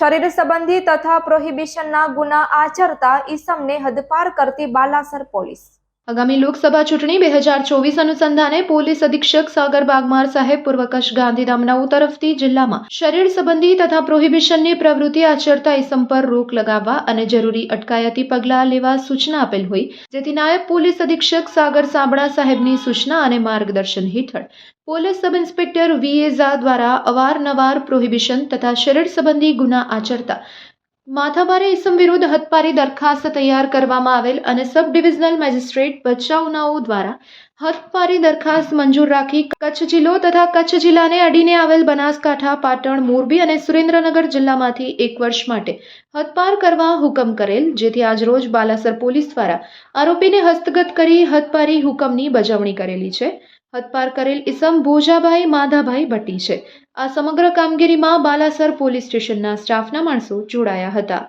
શરીર સંબંધી તથા પ્રોહિબિશનના ગુના આચરતા ઈસમને હદપાર કરતી બાલાસર પોલીસ. આગામી લોકસભા ચૂંટણી બે હજાર ચોવીસ અનુસંધાને પોલીસ અધિક્ષક સાગર બાગમાર સાહેબ પૂર્વ કચ્છ ગાંધીધામના તરફથી જિલ્લામાં શરીર સંબંધી તથા પ્રોહિબિશનની પ્રવૃત્તિ આચરતા ઇસમ પર રોક લગાવવા અને જરૂરી અટકાયતી પગલાં લેવા સૂચના આપેલ હોય, જેથી નાયબ પોલીસ અધિક્ષક સાગર સાંભળા સાહેબની સૂચના અને માર્ગદર્શન હેઠળ police sub inspector V A Jha દ્વારા અવારનવાર પ્રોહિબિશન તથા શરીર સંબંધી ગુના આચરતા માથાભારે ઇસમ વિરુદ્ધ હદપારી દરખાસ્ત તૈયાર કરવામાં આવેલ અને સબ ડિવિઝનલ મેજિસ્ટ્રેટ ભચાઉનાઓ દ્વારા હદપારી દરખાસ્ત મંજૂર રાખી કચ્છ જિલ્લો તથા કચ્છ જિલ્લાને અડીને આવેલ બનાસકાંઠા, પાટણ, મોરબી અને સુરેન્દ્રનગર જિલ્લામાંથી એક વર્ષ માટે હદપાર કરવા હુકમ કરેલ, જેથી આજરોજ બાલાસર પોલીસ દ્વારા આરોપીને હસ્તગત કરી હદપારી હુકમની બજાવણી કરેલી છે. હદપાર કરેલ ઇસમ ભોજાભાઈ માધાભાઈ ભટ્ટી છે. આ સમગ્ર કામગીરીમાં બાલાસર પોલીસ સ્ટેશનના સ્ટાફના માણસો જોડાયા હતા.